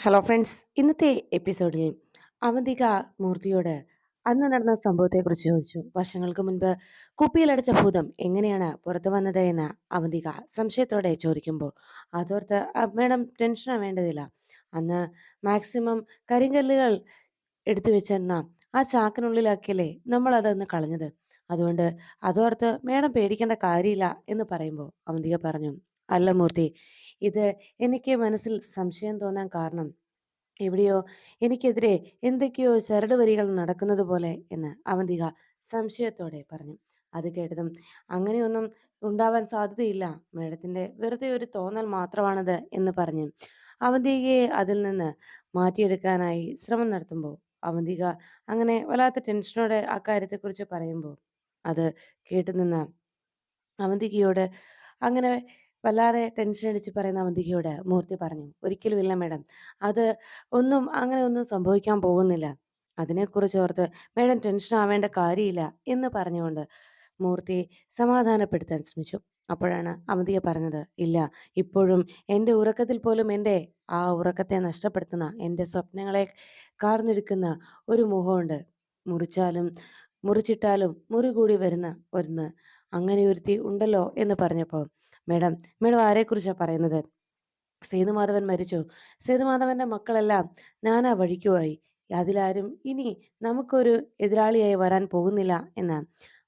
Hello friends ഇന്നത്തെ എപ്പിസോഡിൽ അവന്തിക മൂർത്തിയോട് അന്ന് നടന്ന സംഭവത്തെക്കുറിച്ച് ചോദിച്ചു. വർഷങ്ങൾക്ക് മുൻപ് കുപ്പിയിലടച്ച ഭൂതം എങ്ങനെയാണ് പുറത്തു വന്നത് എന്ന് അവന്തിക സംശയത്തോടെ ചോദിക്കുമ്പോൾ അതോർത്ത് "ആ, മേഡം ടെൻഷൻ വേണ്ടതില്ല. അന്ന് മാക്സിമം കരിങ്കല്ലുകൾ എടുത്തു വെച്ചെന്ന ആ ചാക്കിനുള്ളിലാക്കിയല്ലേ നമ്മൾ അതന്ന് കളഞ്ഞത്. അതുകൊണ്ട് അതോർത്ത് മേഡം പേടിക്കേണ്ട കാര്യമില്ല എന്ന് പറയുമ്പോൾ അവന്തിക പറഞ്ഞു അല്ല മൂർത്തി. ഇത് എനിക്ക് മനസ്സിൽ സംശയം തോന്നാൻ കാരണം എവിടെയോ എനിക്കെതിരെ എന്തൊക്കെയോ ചരട് വരികൾ നടക്കുന്നത് പോലെ എന്ന് അവന്തിക സംശയത്തോടെ പറഞ്ഞു. അത് കേട്ടതും അങ്ങനെയൊന്നും ഉണ്ടാവാൻ സാധ്യതയില്ല. മേഡത്തിന്റെ വെറുതെ ഒരു തോന്നൽ മാത്രമാണത് എന്ന് പറഞ്ഞു അവന്തികയെ അതിൽ നിന്ന് മാറ്റിയെടുക്കാനായി ശ്രമം നടത്തുമ്പോൾ അവന്തിക അങ്ങനെ വല്ലാത്ത ടെൻഷനോടെ ആ കാര്യത്തെക്കുറിച്ച് പറയുമ്പോൾ അത് കേട്ടുനിന്ന അവന്തികയോട് അങ്ങനെ വല്ലാതെ ടെൻഷൻ അടിച്ച് പറയുന്ന അവന്തികയോട് മൂർത്തി പറഞ്ഞു ഒരിക്കലുമില്ല മേഡം അത് ഒന്നും അങ്ങനെ ഒന്നും സംഭവിക്കാൻ പോകുന്നില്ല. അതിനെക്കുറിച്ച് ഓർത്ത് മേഡം ടെൻഷൻ ആവേണ്ട കാര്യമില്ല എന്ന് പറഞ്ഞുകൊണ്ട് മൂർത്തി സമാധാനപ്പെടുത്താൻ ശ്രമിച്ചു. അപ്പോഴാണ് അവന്തിക പറഞ്ഞത് ഇല്ല ഇപ്പോഴും എന്റെ ഉറക്കത്തിൽ പോലും എന്റെ ആ ഉറക്കത്തെ നഷ്ടപ്പെടുത്തുന്ന എന്റെ സ്വപ്നങ്ങളെ കാർന്നെടുക്കുന്ന ഒരു മുഖമുണ്ട്. മുറിച്ചാലും മുറിച്ചിട്ടാലും മുറി കൂടി വരുന്ന ഒന്ന് അങ്ങനെ ഒരുത്തി ഉണ്ടല്ലോ എന്ന് പറഞ്ഞപ്പോൾ മേഡം മേഡം ആരെക്കുറിച്ചാണ് പറയുന്നത്? സേതുമാധവൻ മരിച്ചു? സേതുമാധവന്റെ മക്കളെല്ലാം നാനാ വഴിക്കുമായി അതിലാരും ഇനി നമുക്കൊരു എതിരാളിയായി വരാൻ പോകുന്നില്ല എന്ന്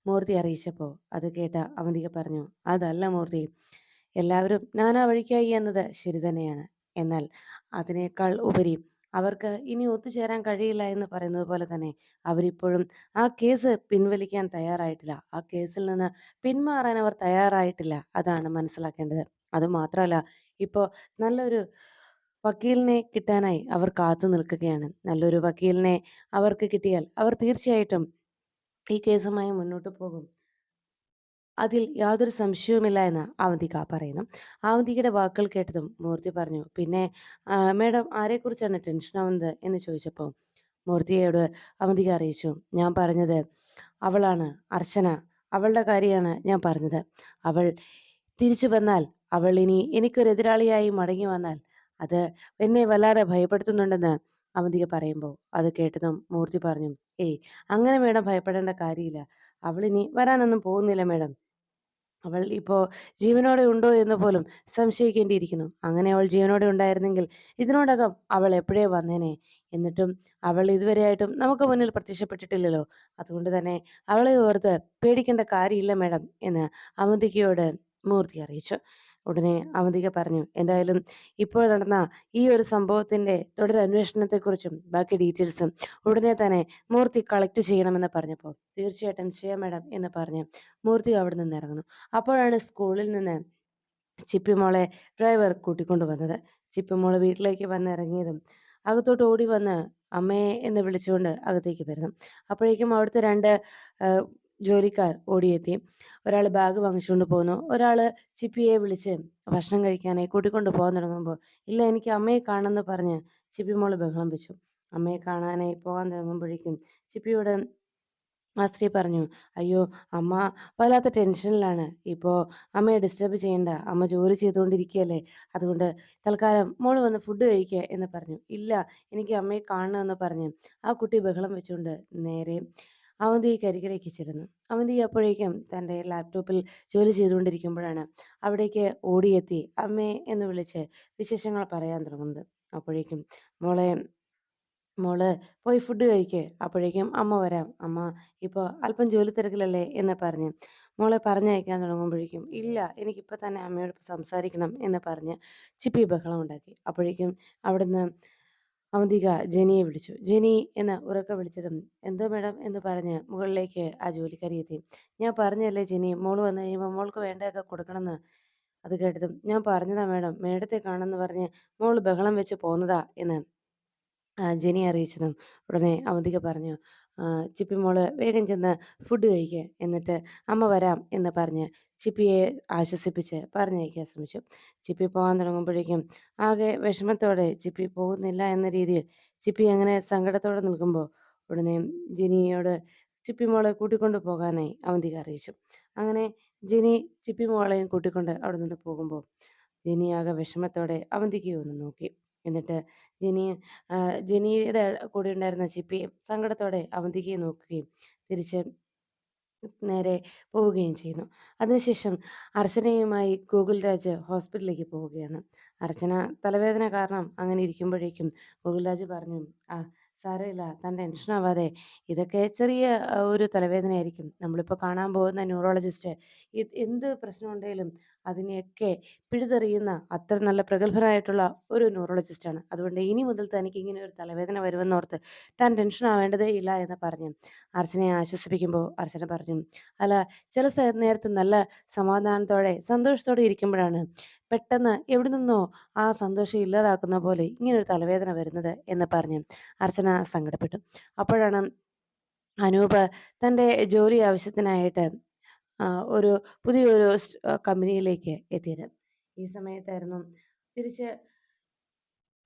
മൂർത്തി അറിയിച്ചപ്പോൾ അത് കേട്ട അവന്തിക പറഞ്ഞു അതല്ല മൂർത്തി എല്ലാവരും നാനാ വഴിക്കായി എന്നത് ശരി തന്നെയാണ്. എന്നാൽ അതിനേക്കാൾ ഉപരി അവർക്ക് ഇനി ഒത്തുചേരാൻ കഴിയില്ല എന്ന് പറയുന്നത് പോലെ തന്നെ അവരിപ്പോഴും ആ കേസ് പിൻവലിക്കാൻ തയ്യാറായിട്ടില്ല. ആ കേസിൽ നിന്ന് പിന്മാറാൻ അവർ തയ്യാറായിട്ടില്ല അതാണ് മനസ്സിലാക്കേണ്ടത്. അതുമാത്രമല്ല ഇപ്പോൾ നല്ലൊരു വക്കീലിനെ കിട്ടാനായി അവർ കാത്തു നിൽക്കുകയാണ്. നല്ലൊരു വക്കീലിനെ അവർക്ക് കിട്ടിയാൽ അവർ തീർച്ചയായിട്ടും ഈ കേസുമായി മുന്നോട്ട് പോകും. അതിൽ യാതൊരു സംശയവുമില്ല എന്ന് അവന്തിക പറയുന്നു. അവന്തികയുടെ വാക്കുകൾ കേട്ടതും മൂർത്തി പറഞ്ഞു പിന്നെ മേഡം ആരെക്കുറിച്ചാണ് ടെൻഷൻ ആവുന്നത്? എന്ന് ചോദിച്ചപ്പോൾ മൂർത്തിയോട് അവന്തിക അറിയിച്ചു ഞാൻ പറഞ്ഞത് അവളാണ് അർച്ചന. അവളുടെ കാര്യമാണ് ഞാൻ പറഞ്ഞത്. അവൾ തിരിച്ചു വന്നാൽ അവൾ ഇനി എനിക്കൊരു എതിരാളിയായി മടങ്ങി വന്നാൽ അത് എന്നെ വല്ലാതെ ഭയപ്പെടുത്തുന്നുണ്ടെന്ന് അവന്തിക പറയുമ്പോൾ അത് കേട്ടതും മൂർത്തി പറഞ്ഞു ഏയ് അങ്ങനെ മേഡം ഭയപ്പെടേണ്ട കാര്യമില്ല. അവൾ ഇനി വരാനൊന്നും പോകുന്നില്ല മേഡം. അവൾ ഇപ്പോ ജീവനോടെ ഉണ്ടോ എന്ന് പോലും സംശയിക്കേണ്ടിയിരിക്കുന്നു. അങ്ങനെ അവൾ ജീവനോടെ ഉണ്ടായിരുന്നെങ്കിൽ ഇതിനോടകം അവൾ എപ്പോഴേ വന്നേനെ? എന്നിട്ടും അവൾ ഇതുവരെയായിട്ടും നമുക്ക് മുന്നിൽ പ്രത്യക്ഷപ്പെട്ടിട്ടില്ലല്ലോ. അതുകൊണ്ട് തന്നെ അവളെ ഓർത്ത് പേടിക്കേണ്ട കാര്യമില്ല മേഡം എന്ന് അവന്തികയോട് മൂർത്തി അറിയിച്ചു. ഉടനെ അവന്തിക പറഞ്ഞു. എന്തായാലും ഇപ്പോൾ നടന്ന ഈ ഒരു സംഭവത്തിന്റെ തുടരന്വേഷണത്തെക്കുറിച്ചും ബാക്കി ഡീറ്റെയിൽസും ഉടനെ തന്നെ മൂർത്തി കളക്ട് ചെയ്യണമെന്ന് പറഞ്ഞപ്പോൾ തീർച്ചയായിട്ടും ചെയ്യാം മേഡം എന്ന് പറഞ്ഞ് മൂർത്തി അവിടെ നിന്ന് ഇറങ്ങുന്നു. അപ്പോഴാണ് സ്കൂളിൽ നിന്ന് ചിപ്പിമോളെ ഡ്രൈവർ കൂട്ടിക്കൊണ്ടു വന്നത്. ചിപ്പിമോൾ വീട്ടിലേക്ക് വന്നിറങ്ങിയതും അകത്തോട്ട് ഓടി വന്ന് അമ്മയെ എന്ന് വിളിച്ചുകൊണ്ട് അകത്തേക്ക് വരുന്നു. അപ്പോഴേക്കും അവിടുത്തെ രണ്ട് ജോലിക്കാർ ഓടിയെത്തി. ഒരാൾ ബാഗ് വാങ്ങിച്ചുകൊണ്ട് പോകുന്നു ഒരാൾ ചിപ്പിയെ വിളിച്ച് ഭക്ഷണം കഴിക്കാനായി കൂട്ടിക്കൊണ്ട് പോകാൻ തുടങ്ങുമ്പോൾ ഇല്ല എനിക്ക് അമ്മയെ കാണണമെന്ന് പറഞ്ഞ് ചിപ്പി മോൾ ബഹളം വെച്ചു അമ്മയെ കാണാനായി പോകാൻ തുടങ്ങുമ്പോഴേക്കും ചിപ്പിയോട് ആ സ്ത്രീ പറഞ്ഞു അയ്യോ അമ്മ വല്ലാത്ത ടെൻഷനിലാണ്. ഇപ്പോൾ അമ്മയെ ഡിസ്റ്റർബ് ചെയ്യണ്ട. അമ്മ ജോലി ചെയ്തുകൊണ്ടിരിക്കുകയല്ലേ. അതുകൊണ്ട് തൽക്കാലം മോൾ വന്ന് ഫുഡ് കഴിക്കുക എന്ന് പറഞ്ഞു. ഇല്ല എനിക്ക് അമ്മയെ കാണണമെന്ന് പറഞ്ഞ് ആ കുട്ടി ബഹളം വെച്ചുകൊണ്ട് നേരെ അവന്തി കരികിലേക്ക് ചെല്ലുന്നു അവന്തി അപ്പോഴേക്കും തന്റെ ലാപ്ടോപ്പിൽ ജോലി ചെയ്തുകൊണ്ടിരിക്കുമ്പോഴാണ് അവിടേക്ക് ഓടിയെത്തി അമ്മേ എന്ന് വിളിച്ച് വിശേഷങ്ങൾ പറയാൻ തുടങ്ങുന്നത്. അപ്പോഴേക്കും മോളെ മോൾ പോയി ഫുഡ് കഴിക്ക്. അപ്പോഴേക്കും അമ്മ വരാം. അമ്മ ഇപ്പോൾ അല്പം ജോലി തിരക്കിലല്ലേ എന്ന് പറഞ്ഞ് മോളെ പറഞ്ഞയക്കാൻ തുടങ്ങുമ്പോഴേക്കും ഇല്ല എനിക്കിപ്പോൾ തന്നെ അമ്മയോട് സംസാരിക്കണം എന്ന് പറഞ്ഞ് ചിപ്പി ബഹളം ഉണ്ടാക്കി. അപ്പോഴേക്കും അവിടുന്ന് അവന്തിക ജെനിയെ വിളിച്ചു. ജെനി എന്ന് ഉറക്കെ വിളിച്ചതും എന്തോ മേഡം എന്ന് പറഞ്ഞ് മുകളിലേക്ക് ആ ജോലിക്കാരി എത്തി ഞാൻ പറഞ്ഞല്ലേ ജെനി മോൾ വന്നു കഴിയുമ്പോൾ മോൾക്ക് വേണ്ടതൊക്കെ കൊടുക്കണമെന്ന് അത് കേട്ടതും ഞാൻ പറഞ്ഞതാ മേഡം മേഡത്തെ കാണുമെന്ന് പറഞ്ഞ് മോൾ ബഹളം വെച്ച് പോന്നതാ എന്ന് ജനി അറിയിച്ചതും ഉടനെ അവന്തിക പറഞ്ഞു. "ആ, ചിപ്പി മോൾ വേഗം ചെന്ന് ഫുഡ് കഴിക്കുക എന്നിട്ട് അമ്മ വരാം എന്ന് പറഞ്ഞ് ചിപ്പിയെ ആശ്വസിപ്പിച്ച് പറഞ്ഞയക്കാൻ ശ്രമിച്ചു. ചിപ്പി പോകാൻ തുടങ്ങുമ്പോഴേക്കും ആകെ വിഷമത്തോടെ ചിപ്പി പോകുന്നില്ല എന്ന രീതിയിൽ ചിപ്പി അങ്ങനെ സങ്കടത്തോടെ നിൽക്കുമ്പോൾ ഉടനെ ജിനിയോട് ചിപ്പി മോളെ കൂട്ടിക്കൊണ്ട് പോകാനായി അവന്തിക അറിയിച്ചു. അങ്ങനെ ജിനി ചിപ്പി മോളെയും കൂട്ടിക്കൊണ്ട് അവിടെ നിന്ന് പോകുമ്പോൾ ജിനി ആകെ വിഷമത്തോടെ അവന്തികയെ ഒന്ന് നോക്കി. എന്നിട്ട് ജെനി ജെനിയുടെ കൂടെ ഉണ്ടായിരുന്ന ചിപ്പിയും സങ്കടത്തോടെ അവന്തികയെ നോക്കുകയും തിരിച്ച് നേരെ പോവുകയും ചെയ്യുന്നു. അതിനുശേഷം അർച്ചനയുമായി ഗോകുൽ രാജ് ഹോസ്പിറ്റലിലേക്ക് പോവുകയാണ്. അർച്ചന തലവേദന കാരണം അങ്ങനെ ഇരിക്കുമ്പോഴേക്കും ഗോകുൽ രാജ് പറഞ്ഞു, "ആ സാരമില്ല. താൻ ടെൻഷനാവാതെ. ഇതൊക്കെ ചെറിയ ഒരു തലവേദനയായിരിക്കും. നമ്മളിപ്പോൾ കാണാൻ പോകുന്ന ന്യൂറോളജിസ്റ്റ് എന്ത് പ്രശ്നം പ്രശ്നമുണ്ടേലും അതിനെയൊക്കെ പിഴുതെറിയുന്ന അത്ര നല്ല പ്രഗത്ഭനായിട്ടുള്ള ഒരു ന്യൂറോളജിസ്റ്റാണ്. അതുകൊണ്ട് ഇനി മുതൽ തനിക്ക് ഇങ്ങനെ ഒരു തലവേദന വരുമെന്നോർത്ത് താൻ ടെൻഷൻ ആവേണ്ടതേ ഇല്ല" എന്ന് പറഞ്ഞു അർച്ചനയെ ആശ്വസിപ്പിക്കുമ്പോൾ അർച്ചന പറഞ്ഞു, "അല്ല ചില നേരത്ത് നല്ല സമാധാനത്തോടെ സന്തോഷത്തോടെ ഇരിക്കുമ്പോഴാണ് പെട്ടെന്ന് എവിടെ നിന്നോ ആ സന്തോഷം ഇല്ലാതാക്കുന്ന പോലെ ഇങ്ങനൊരു തലവേദന വരുന്നത്" എന്ന് പറഞ്ഞു അർച്ചന സങ്കടപ്പെട്ടു. അപ്പോഴാണ് അനൂപ് തന്റെ ജോലി ആവശ്യത്തിനായിട്ട് ഒരു പുതിയൊരു കമ്പനിയിലേക്ക് എത്തിയത്. ഈ സമയത്തായിരുന്നു തിരിച്ച്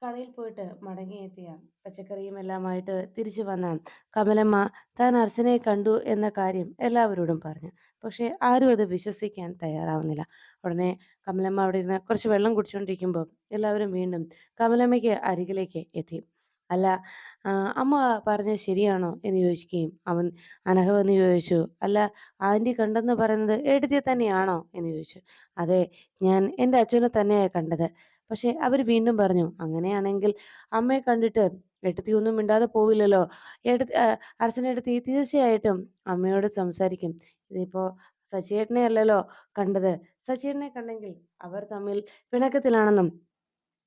കടയിൽ പോയിട്ട് മടങ്ങിയെത്തിയ പച്ചക്കറിയും എല്ലാമായിട്ട് തിരിച്ചു വന്ന കമലമ്മ താൻ അർച്ചനയെ കണ്ടു എന്ന കാര്യം എല്ലാവരോടും പറഞ്ഞു. പക്ഷേ ആരും അത് വിശ്വസിക്കാൻ തയ്യാറാവുന്നില്ല. ഉടനെ കമലമ്മ അവിടെ ഇരുന്ന് കുറച്ച് വെള്ളം കുടിച്ചുകൊണ്ടിരിക്കുമ്പോൾ എല്ലാവരും വീണ്ടും കമലമ്മയ്ക്ക് അരികിലേക്ക് എത്തി. "അല്ല അമ്മ പറഞ്ഞത് ശരിയാണോ?" എന്ന് ചോദിക്കുകയും അവൻ അനഘ വന്ന് ചോദിച്ചു, "അല്ല ആന്റി കണ്ടെന്ന് പറയുന്നത് ഏട്ടത്തിയെ തന്നെയാണോ?" എന്ന് ചോദിച്ചു. "അതെ ഞാൻ എന്റെ അച്ഛനെ തന്നെയാ കണ്ടത്. പക്ഷേ അവർ വീണ്ടും പറഞ്ഞു, അങ്ങനെയാണെങ്കിൽ അമ്മയെ കണ്ടിട്ട് ഏട്ടത്തി ഒന്നും മിണ്ടാതെ പോവില്ലല്ലോ. ഏട്ടത്തി അർച്ചനേട്ടത്തി തീർച്ചയായിട്ടും അമ്മയോട് സംസാരിക്കും. ഇതിപ്പോ ശശിയേട്ടനെ അല്ലല്ലോ കണ്ടത്. ശശിയേട്ടനെ കണ്ടെങ്കിൽ അവർ തമ്മിൽ പിണക്കത്തിലാണെന്നും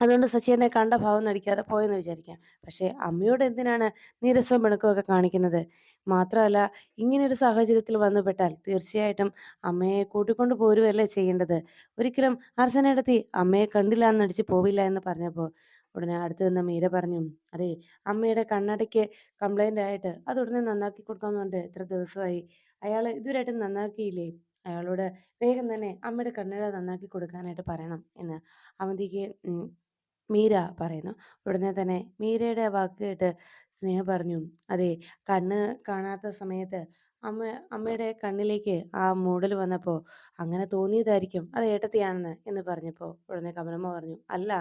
അതുകൊണ്ട് സച്ചിനെ കണ്ട ഭാവം നടിക്കാതെ പോയെന്ന് വിചാരിക്കാം. പക്ഷേ അമ്മയോട് എന്തിനാണ് നീരസവും പിണക്കവും കാണിക്കുന്നത്? മാത്രമല്ല ഇങ്ങനെയൊരു സാഹചര്യത്തിൽ വന്നുപെട്ടാൽ തീർച്ചയായിട്ടും അമ്മയെ കൂട്ടിക്കൊണ്ട് പോരുകയല്ലേ ചെയ്യേണ്ടത്. ഒരിക്കലും അർച്ചനേട്ടത്തി അമ്മയെ കണ്ടില്ല എന്നടിച്ച് പോവില്ല" എന്ന് പറഞ്ഞപ്പോൾ ഉടനെ അടുത്ത് നിന്ന് മീര പറഞ്ഞു, അതെ അമ്മയുടെ കണ്ണടയ്ക്ക് കംപ്ലൈന്റ് ആയിട്ട് അത് ഉടനെ നന്നാക്കി കൊടുക്കാമെന്ന് പറഞ്ഞിട്ട് എത്ര ദിവസമായി. അയാൾ ഇതുവരെയായിട്ടും നന്നാക്കിയില്ലേ? അയാളോട് വേഗം തന്നെ അമ്മയുടെ കണ്ണട നന്നാക്കി കൊടുക്കാനായിട്ട് പറയണം" എന്ന് അവന്തികയെ ഉം മീര പറയുന്നു. ഉടനെ തന്നെ മീരയുടെ വാക്ക് കേട്ട് സ്നേഹ പറഞ്ഞു, അതെ കണ്ണ് കാണാത്ത സമയത്ത് അമ്മ അമ്മയുടെ കണ്ണിലേക്ക് ആ മൂടൽ വന്നപ്പോൾ അങ്ങനെ തോന്നിയതായിരിക്കും അത് ഏട്ടത്തിയാണെന്ന്" എന്ന് പറഞ്ഞപ്പോൾ ഉടനെ കമലമ്മ പറഞ്ഞു, "അല്ല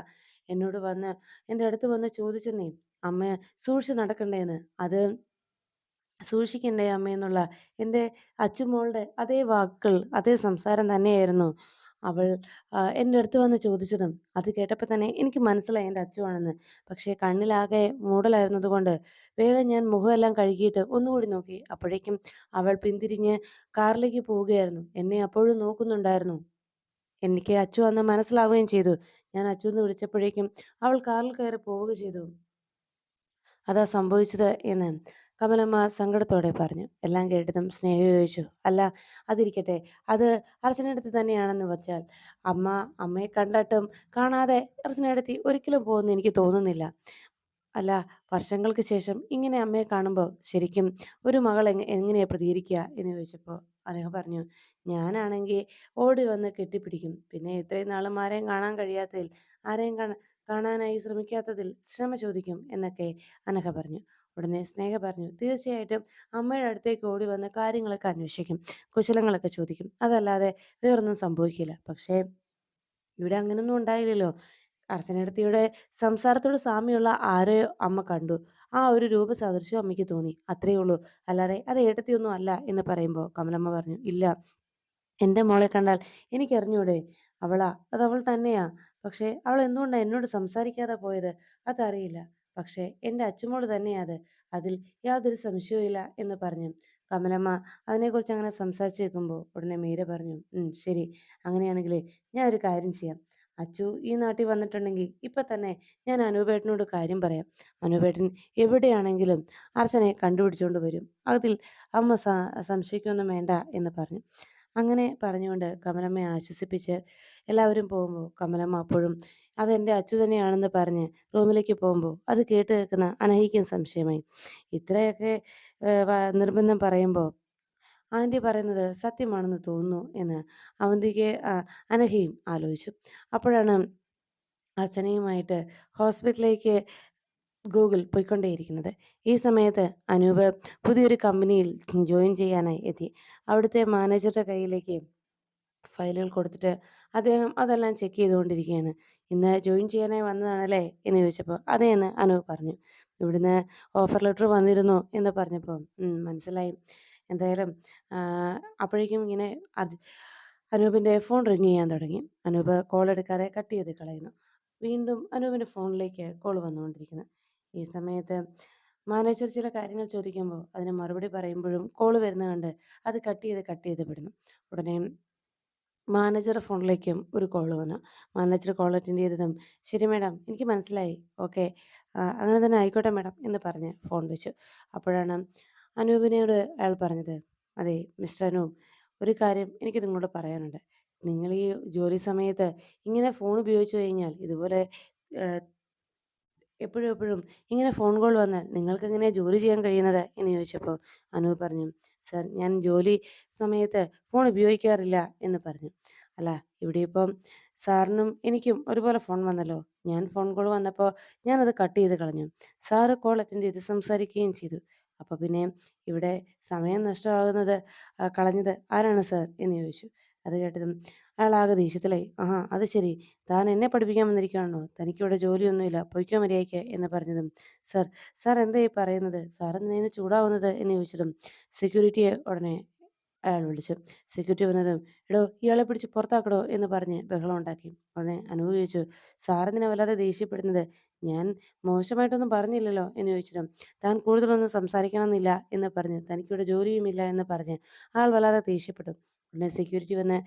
എന്നോട് വന്ന് എന്റെ അടുത്ത് വന്ന് ചോദിച്ചെന്നേ അമ്മ സൂക്ഷിച്ച് നടക്കണ്ടേന്ന്. അത് സൂക്ഷിക്കണ്ടേ അമ്മേന്നുള്ള എന്റെ അച്ചുമോളുടെ അതേ വാക്കുകൾ അതേ സംസാരം തന്നെയായിരുന്നു അവൾ എന്റെ അടുത്ത് വന്ന് ചോദിച്ചതും. അത് കേട്ടപ്പോൾ തന്നെ എനിക്ക് മനസ്സിലായി എന്റെ അച്ചുവാണെന്ന്. പക്ഷേ കണ്ണിലാകെ മൂടലായിരുന്നതുകൊണ്ട് വേഗം ഞാൻ മുഖമെല്ലാം കഴുകിയിട്ട് ഒന്നുകൂടി നോക്കി. അപ്പോഴേക്കും അവൾ പിന്തിരിഞ്ഞ് കാറിലേക്ക് പോവുകയായിരുന്നു. എന്നെ അപ്പോഴും നോക്കുന്നുണ്ടായിരുന്നു. എനിക്ക് അച്ചുവാന്ന് മനസ്സിലാവുകയും ചെയ്തു. ഞാൻ അച്ചൂന്ന് വിളിച്ചപ്പോഴേക്കും അവൾ കാറിൽ കയറി പോവുക ചെയ്തു. അതാ സംഭവിച്ചത്" എന്ന് കമലമ്മ സങ്കടത്തോടെ പറഞ്ഞു. എല്ലാം കേട്ടതും സ്നേഹ ചോദിച്ചു, "അല്ല അതിരിക്കട്ടെ. അത് അർച്ചനടുത്ത് തന്നെയാണെന്ന് വെച്ചാൽ അമ്മ അമ്മയെ കണ്ടിട്ടും കാണാതെ അർച്ചനേട്ടത്തി ഒരിക്കലും പോകുമെന്ന് എനിക്ക് തോന്നുന്നില്ല. അല്ല വർഷങ്ങൾക്ക് ശേഷം ഇങ്ങനെ അമ്മയെ കാണുമ്പോൾ ശരിക്കും ഒരു മകൾ എങ്ങ എങ്ങനെയാ പ്രതികരിക്കുക?" എന്ന് ചോദിച്ചപ്പോൾ അനഘ പറഞ്ഞു, "ഞാനാണെങ്കിൽ ഓടി വന്ന് കെട്ടിപ്പിടിക്കും. പിന്നെ ഇത്രയും നാളും ആരെയും കാണാൻ കഴിയാത്തതിൽ ആരെയും കാണാനായി ശ്രമിക്കാത്തതിൽ ക്ഷമ ചോദിക്കും" എന്നൊക്കെ അനഘ പറഞ്ഞു. ഉടനെ സ്നേഹ പറഞ്ഞു, "തീർച്ചയായിട്ടും അമ്മയുടെ അടുത്തേക്ക് ഓടി വന്ന് കാര്യങ്ങളൊക്കെ അന്വേഷിക്കും. കുശലങ്ങളൊക്കെ ചോദിക്കും. അതല്ലാതെ വേറൊന്നും സംഭവിക്കില്ല. പക്ഷേ ഇവിടെ അങ്ങനൊന്നും ഉണ്ടായില്ലല്ലോ. അർച്ചനേട്ടത്തിയുടെ സംസാരത്തോട് സാമ്യമുള്ള ആരെയോ അമ്മ കണ്ടു. ആ ഒരു രൂപ സദൃശം അമ്മയ്ക്ക് തോന്നി. അത്രയേ ഉള്ളൂ. അല്ലാതെ അത് ഏട്ടത്തിയൊന്നും അല്ല" എന്ന് പറയുമ്പോൾ കമലമ്മ പറഞ്ഞു, "ഇല്ല. എന്റെ മോളെ കണ്ടാൽ എനിക്കറിഞ്ഞൂടെ അവളാ. അത് അവൾ തന്നെയാ. പക്ഷേ അവൾ എന്തുകൊണ്ടാ എന്നോട് സംസാരിക്കാതെ പോയത്? അതറിയില്ല. പക്ഷേ എന്റെ അച്ഛമോട് തന്നെയാ അത്. അതിൽ യാതൊരു സംശയവുമില്ല" എന്ന് പറഞ്ഞു കമലമ്മ അതിനെക്കുറിച്ച് അങ്ങനെ സംസാരിച്ചിരിക്കുമ്പോൾ ഉടനെ മീര പറഞ്ഞു, "ഉം ശരി. അങ്ങനെയാണെങ്കിൽ ഞാൻ ഒരു കാര്യം ചെയ്യാം. അച്ചു ഈ നാട്ടിൽ വന്നിട്ടുണ്ടെങ്കിൽ ഇപ്പം തന്നെ ഞാൻ അനൂപേട്ടനോട് കാര്യം പറയാം. അനൂപേട്ടൻ എവിടെയാണെങ്കിലും അർച്ചനെ കണ്ടുപിടിച്ചുകൊണ്ട് വരും. അതിൽ അമ്മ സ സംശയിക്കുകയൊന്നും വേണ്ട" എന്ന് പറഞ്ഞു. അങ്ങനെ പറഞ്ഞുകൊണ്ട് കമലമ്മയെ ആശ്വസിപ്പിച്ച് എല്ലാവരും പോകുമ്പോൾ കമലമ്മ അപ്പോഴും അതെന്റെ അച്ചു തന്നെയാണെന്ന് പറഞ്ഞ് റൂമിലേക്ക് പോകുമ്പോൾ അത് കേട്ട് കേൾക്കുന്ന അനഘയ്ക്കും സംശയമായി. ഇത്രയൊക്കെ നിർബന്ധം പറയുമ്പോൾ ആന്റി പറയുന്നത് സത്യമാണെന്ന് തോന്നുന്നു എന്ന് അവന്തിക്ക് അനഹയും ആലോചിച്ചു. അപ്പോഴാണ് അർച്ചനയുമായിട്ട് ഹോസ്പിറ്റലിലേക്ക് ഗൂഗിൾ പോയിക്കൊണ്ടേയിരിക്കുന്നത്. ഈ സമയത്ത് അനൂപ് പുതിയൊരു കമ്പനിയിൽ ജോയിൻ ചെയ്യാനായി എത്തി. അവിടുത്തെ മാനേജറുടെ കയ്യിലേക്ക് ഫയലുകൾ കൊടുത്തിട്ട് അദ്ദേഹം അതെല്ലാം ചെക്ക് ചെയ്തുകൊണ്ടിരിക്കുകയാണ്. ഇന്ന് ജോയിൻ ചെയ്യാനായി വന്നതാണല്ലേ എന്ന് ചോദിച്ചപ്പോൾ അതെ എന്ന് അനൂപ് പറഞ്ഞു ഇവിടുന്ന് ഓഫർ ലെറ്റർ വന്നിരുന്നു എന്ന് പറഞ്ഞപ്പോൾ മനസ്സിലായി എന്തായാലും അപ്പോഴേക്കും ഇങ്ങനെ അർജ് അനൂപിന്റെ ഫോൺ റിങ് ചെയ്യാൻ തുടങ്ങി. അനൂപ് കോൾ എടുക്കാതെ കട്ട് ചെയ്ത് കളയുന്നു. വീണ്ടും അനൂപിന്റെ ഫോണിലേക്ക് കോൾ വന്നുകൊണ്ടിരിക്കുന്നു. ഈ സമയത്ത് മാനേജർ ചില കാര്യങ്ങൾ ചോദിക്കുമ്പോൾ അതിന് മറുപടി പറയുമ്പോഴും കോൾ വരുന്ന കണ്ട് അത് കട്ട് ചെയ്ത് കട്ട് ചെയ്ത് വിടുന്നു. ഉടനെ മാനേജറുടെ ഫോണിലേക്കും ഒരു കോൾ വന്നു. മാനേജർ കോൾ അറ്റൻഡ് ചെയ്തതും ശരി മേഡം എനിക്ക് മനസ്സിലായി. ഓക്കെ. അങ്ങനെ തന്നെ ആയിക്കോട്ടെ മേഡം എന്ന് പറഞ്ഞ് ഫോൺ വെച്ചു. അപ്പോഴാണ് അനൂപിനോട് അയാൾ പറഞ്ഞത് അതെ മിസ്റ്റർ അനൂപ് ഒരു കാര്യം എനിക്ക് നിങ്ങളോട് പറയാനുണ്ട്. നിങ്ങൾ ഈ ജോലി സമയത്ത് ഇങ്ങനെ ഫോൺ ഉപയോഗിച്ചു കഴിഞ്ഞാൽ ഇതുപോലെ എപ്പോഴും എപ്പോഴും ഇങ്ങനെ ഫോൺ കോൾ വന്നാൽ നിങ്ങൾക്ക് എങ്ങനെയാണ് ജോലി ചെയ്യാൻ കഴിയുന്നത്? എന്ന് ചോദിച്ചപ്പോൾ അനൂപ് പറഞ്ഞു സർ ഞാൻ ജോലി സമയത്ത് ഫോൺ ഉപയോഗിക്കാറില്ല എന്ന് പറഞ്ഞു. അല്ല ഇവിടെ ഇപ്പം സാറിനും എനിക്കും ഒരുപോലെ ഫോൺ വന്നല്ലോ. ഞാൻ ഫോൺ കോൾ വന്നപ്പോൾ ഞാനത് കട്ട് ചെയ്ത് കളഞ്ഞു. സാറ് കോൾ അറ്റൻഡ് ചെയ്ത് സംസാരിക്കുകയും ചെയ്തു. അപ്പോൾ പിന്നെ ഇവിടെ സമയം നഷ്ടമാകുന്നത് കളഞ്ഞത് ആരാണ് സർ? എന്ന് ചോദിച്ചു. അത് കേട്ടതും അയാൾ ആകെ ദേഷ്യത്തിലായി. ആഹാ അത് ശരി. താൻ എന്നെ പഠിപ്പിക്കാൻ വന്നിരിക്കുകയാണോ തനിക്കിവിടെ ജോലിയൊന്നുമില്ല. പൊയ്ക്കോ മര്യാദയ്ക്ക് എന്ന് പറഞ്ഞതും. സർ സാർ എന്താ ഈ പറയുന്നത്? സാർ എന്തിനു ചൂടാവുന്നത്? എന്ന് ചോദിച്ചതും. സെക്യൂരിറ്റിയെ ഉടനെ അയാൾ വിളിച്ചു. സെക്യൂരിറ്റി വന്നതും എടോ ഇയാളെ പിടിച്ച് പുറത്താക്കടോ എന്ന് പറഞ്ഞ് ബഹളം ഉണ്ടാക്കി. ഉടനെ അനൂപ് ചോദിച്ചു സാറെന്തിനാ വല്ലാതെ ദേഷ്യപ്പെടുന്നത്? ഞാൻ മോശമായിട്ടൊന്നും പറഞ്ഞില്ലല്ലോ എന്ന് ചോദിച്ചതും താൻ കൂടുതലൊന്നും സംസാരിക്കണമെന്നില്ല എന്ന് പറഞ്ഞ്. തനിക്കിവിടെ ജോലിയുമില്ല എന്ന് പറഞ്ഞ് ആൾ വല്ലാതെ ദേഷ്യപ്പെട്ടു. ഉടനെ സെക്യൂരിറ്റി വന്ന്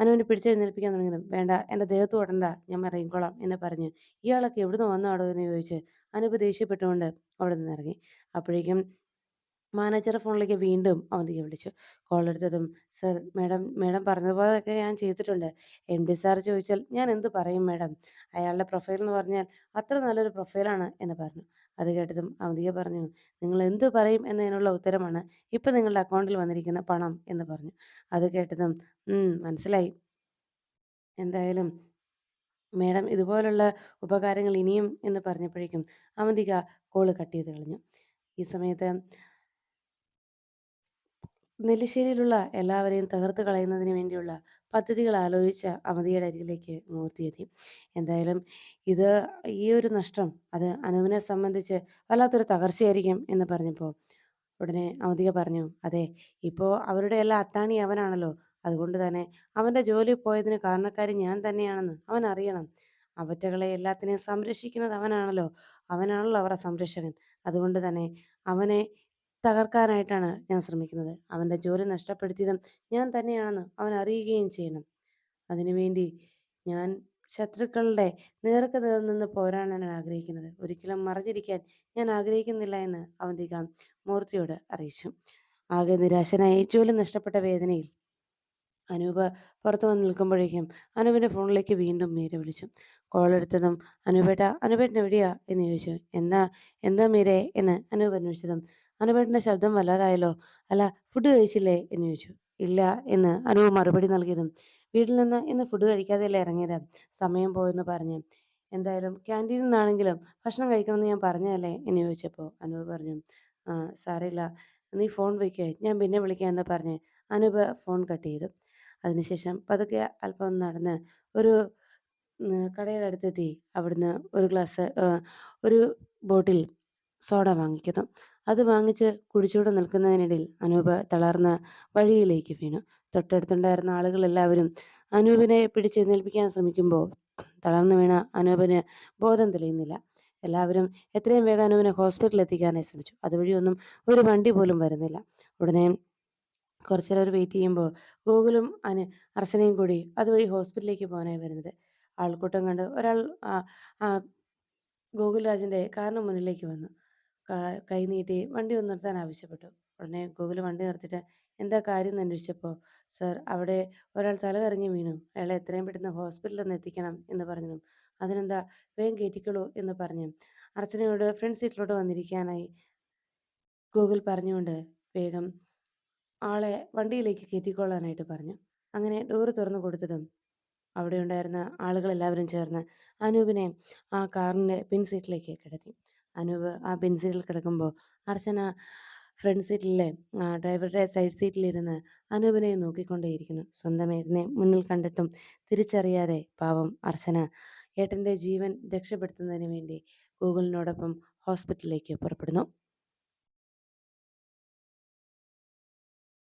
അനുവിനെ പിടിച്ചെഴുന്നേൽപ്പിക്കാൻ തുടങ്ങിയതും. വേണ്ട എന്റെ ദേഹത്ത് തൊടണ്ട ഞാൻ ഇറങ്ങിക്കോളാം എന്ന് പറഞ്ഞ്. ഇയാളൊക്കെ എവിടുന്ന് വന്നാടോ എന്ന് ചോദിച്ച്. അനൂപ് ദേഷ്യപ്പെട്ടുകൊണ്ട് അവിടെ നിന്ന് ഇറങ്ങി. അപ്പോഴേക്കും മാനേജറുടെ ഫോണിലേക്ക് വീണ്ടും അവന്തിക വിളിച്ചു. കോൾ എടുത്തതും സർ മാഡം മാഡം പറഞ്ഞതുപോലെയൊക്കെ ഞാൻ ചെയ്തിട്ടുണ്ട്. എം ഡി സാർ ചോദിച്ചാൽ ഞാൻ എന്ത് പറയും മാഡം? അയാളുടെ പ്രൊഫൈൽ എന്ന് പറഞ്ഞാൽ അത്ര നല്ലൊരു പ്രൊഫൈലാണ് എന്ന് പറഞ്ഞു. അത് കേട്ടതും അവന്തിക പറഞ്ഞു. നിങ്ങൾ എന്ത് പറയും എന്നതിനുള്ള ഉത്തരമാണ് ഇപ്പം നിങ്ങളുടെ അക്കൗണ്ടിൽ വന്നിരിക്കുന്ന പണം എന്ന് പറഞ്ഞു. അത് കേട്ടതും മനസ്സിലായി. എന്തായാലും മാഡം ഇതുപോലുള്ള ഉപകാരങ്ങൾ ഇനിയും എന്ന് പറഞ്ഞപ്പോഴേക്കും അവന്തിക കോൾ കട്ട് ചെയ്ത് കളഞ്ഞു. ഈ സമയത്ത് നെല്ലിശ്ശേരിയിലുള്ള എല്ലാവരെയും തകർത്ത് കളയുന്നതിന് വേണ്ടിയുള്ള പദ്ധതികൾ ആലോചിച്ച അവധിയുടെ അരികിലേക്ക് മൂർത്തിയെത്തി എന്തായാലും ഇത് ഈ ഒരു നഷ്ടം അത് അനുവിനെ സംബന്ധിച്ച് വല്ലാത്തൊരു തകർച്ചയായിരിക്കും എന്ന് പറഞ്ഞപ്പോൾ ഉടനെ അവധിക പറഞ്ഞു അതെ ഇപ്പോൾ അവരുടെ എല്ലാ അത്താണി അവനാണല്ലോ. അതുകൊണ്ട് തന്നെ അവന്റെ ജോലി പോയതിന് കാരണക്കാരി ഞാൻ തന്നെയാണെന്ന് അവൻ അറിയണം. അവറ്റകളെ എല്ലാത്തിനെയും സംരക്ഷിക്കുന്നത് അവനാണല്ലോ. അവനാണല്ലോ അവരുടെ സംരക്ഷകൻ. അതുകൊണ്ട് തന്നെ അവനെ തകർക്കാനായിട്ടാണ് ഞാൻ ശ്രമിക്കുന്നത്. അവന്റെ ജോലി നഷ്ടപ്പെടുത്തിയതും ഞാൻ തന്നെയാണെന്ന് അവൻ അറിയുകയും ചെയ്യണം. അതിനുവേണ്ടി ഞാൻ ശത്രുക്കളുടെ നേർക്ക് നേർ നിന്ന് പോരാനാണ് ആഗ്രഹിക്കുന്നത്. ഒരിക്കലും മറഞ്ഞിരിക്കാൻ ഞാൻ ആഗ്രഹിക്കുന്നില്ല എന്ന് അവന്തിക മൂർത്തിയോട് അറിയിച്ചു. ആകെ നിരാശനായി ജോലി നഷ്ടപ്പെട്ട വേദനയിൽ അനൂപ് പുറത്തു വന്ന് നിൽക്കുമ്പോഴേക്കും അനൂപിന്റെ ഫോണിലേക്ക് വീണ്ടും മീര വിളിച്ചു. കോൾ എടുത്തതും അനൂപേട്ട അനൂപേട്ടൻ എവിടെയാ? എന്ന് ചോദിച്ചു. എന്താ എന്താ മീരേ? എന്ന് അനൂപ് അന്വേഷിച്ചതും അനൂപേട്ടന്റെ ശബ്ദം വല്ലാതായല്ലോ. അല്ല ഫുഡ് കഴിച്ചില്ലേ? എന്ന് ചോദിച്ചു. ഇല്ല എന്ന് അനു മറുപടി നൽകിയതും വീട്ടിൽ നിന്ന് ഇന്ന് ഫുഡ് കഴിക്കാതെയല്ലേ ഇറങ്ങിയത്? സമയം പോയെന്ന് പറഞ്ഞു. എന്തായാലും ക്യാന്റീനിൽ നിന്നാണെങ്കിലും ഭക്ഷണം കഴിക്കണമെന്ന് ഞാൻ പറഞ്ഞതല്ലേ? എന്ന് ചോദിച്ചപ്പോൾ അനു പറഞ്ഞു. ആ സാരമില്ല. നീ ഫോൺ വയ്ക്ക് ഞാൻ പിന്നെ വിളിക്കാം എന്ന് പറഞ്ഞ് അനുപ ഫോൺ കട്ട് ചെയ്തു. അതിനുശേഷം പതുക്കെ അല്പം നടന്ന് ഒരു കടയുടെ അടുത്തെത്തി. അവിടുന്ന് ഒരു ഗ്ലാസ് ഒരു ബോട്ടിൽ സോഡ വാങ്ങിക്കുന്നു. അത് വാങ്ങിച്ച് കുടിച്ചുകൊണ്ട് നിൽക്കുന്നതിനിടയിൽ അനൂപ് തളർന്ന് വഴിയിലേക്ക് വീണു. തൊട്ടടുത്തുണ്ടായിരുന്ന ആളുകളെല്ലാവരും അനൂപിനെ പിടിച്ചെഴുന്നേൽപ്പിക്കാൻ ശ്രമിക്കുമ്പോൾ തളർന്നു വീണ അനൂപിന് ബോധം തെളിയുന്നില്ല. എല്ലാവരും എത്രയും വേഗം അനൂപിനെ ഹോസ്പിറ്റലിൽ എത്തിക്കാനായി ശ്രമിച്ചു. അതുവഴിയൊന്നും ഒരു വണ്ടി പോലും വരുന്നില്ല. ഉടനെ കുറച്ചു നേരം വെയിറ്റ് ചെയ്യുമ്പോൾ ഗൂഗിളും അന് അർച്ചനയും കൂടി അതുവഴി ഹോസ്പിറ്റലിലേക്ക് പോകാനായി വരുന്നത്. ആൾക്കൂട്ടം കണ്ട് ഒരാൾ ഗോകുൽ രാജിന്റെ കാറിന് മുന്നിലേക്ക് വന്നു. കാ- നീട്ടി വണ്ടി ഒന്ന് നിർത്താൻ ആവശ്യപ്പെട്ടു. ഉടനെ ഗോകുൽ വണ്ടി നിർത്തിയിട്ട് എന്താ കാര്യം എന്ന് അന്വേഷിച്ചപ്പോൾ സർ അവിടെ ഒരാൾ തല കറങ്ങി വീണു. അയാളെ എത്രയും പെട്ടെന്ന് ഹോസ്പിറ്റലിൽ ഒന്ന് എത്തിക്കണം എന്ന് പറഞ്ഞു. അതിനെന്താ? വേഗം കയറ്റിക്കോളൂ എന്ന് പറഞ്ഞു. അർച്ചനയോട് ഫ്രണ്ട് സീറ്റിലോട്ട് വന്നിരിക്കാനായി ഗൂഗിൾ പറഞ്ഞുകൊണ്ട് വേഗം ആളെ വണ്ടിയിലേക്ക് കയറ്റിക്കൊള്ളാനായിട്ട് പറഞ്ഞു. അങ്ങനെ ഡോറ് തുറന്നു കൊടുത്തതും അവിടെ ഉണ്ടായിരുന്ന ആളുകളെല്ലാവരും ചേർന്ന് അനൂപിനെ ആ കാറിന്റെ പിൻ സീറ്റിലേക്ക് കിടത്തി. അനൂപ് ആ പിൻ സീറ്റിൽ കിടക്കുമ്പോൾ അർച്ചന ഫ്രണ്ട് സീറ്റിലെ ഡ്രൈവറുടെ സൈഡ് സീറ്റിലിരുന്ന് അനൂപിനെ നോക്കിക്കൊണ്ടേയിരിക്കുന്നു. സ്വന്തം ഏട്ടനെ മുന്നിൽ കണ്ടിട്ടും തിരിച്ചറിയാതെ പാവം അർച്ചന ഏട്ടന്റെ ജീവൻ രക്ഷപ്പെടുത്തുന്നതിന് വേണ്ടി ഗൂഗിളിനോടൊപ്പം ഹോസ്പിറ്റലിലേക്ക് പുറപ്പെടുന്നു.